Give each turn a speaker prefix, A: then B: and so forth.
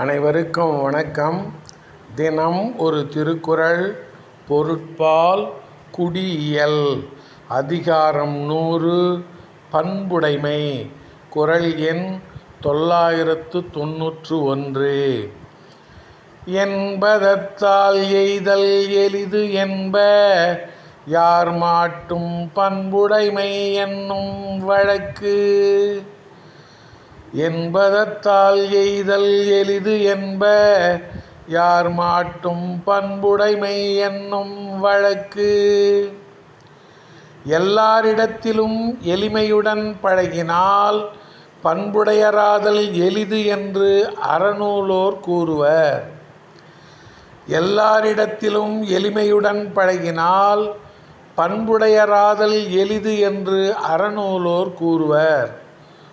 A: அனைவருக்கும் வணக்கம். தினம் ஒரு திருக்குறள் பொருட்பால் குடியியல் அதிகாரம் நூறு பண்புடைமை குறள் எண் தொள்ளாயிரத்து தொன்னூற்று ஒன்று. என்பதத்தால் எய்தல் எளிது என்ப யார் மாட்டும் பண்புடைமை என்னும் வழக்கு. என்பதத்தால் எய்தல் எளிது என்ப யார் மாட்டும் பண்புடைமை என்னும் வழக்கு. எல்லாரிடத்திலும் எளிமையுடன் பழகினால் பண்புடையராதல் எளிது என்று அறநூலோர் கூறுவர். எல்லாரிடத்திலும் எளிமையுடன் பழகினால் பண்புடையராதல் எளிது என்று அறநூலோர் கூறுவர்.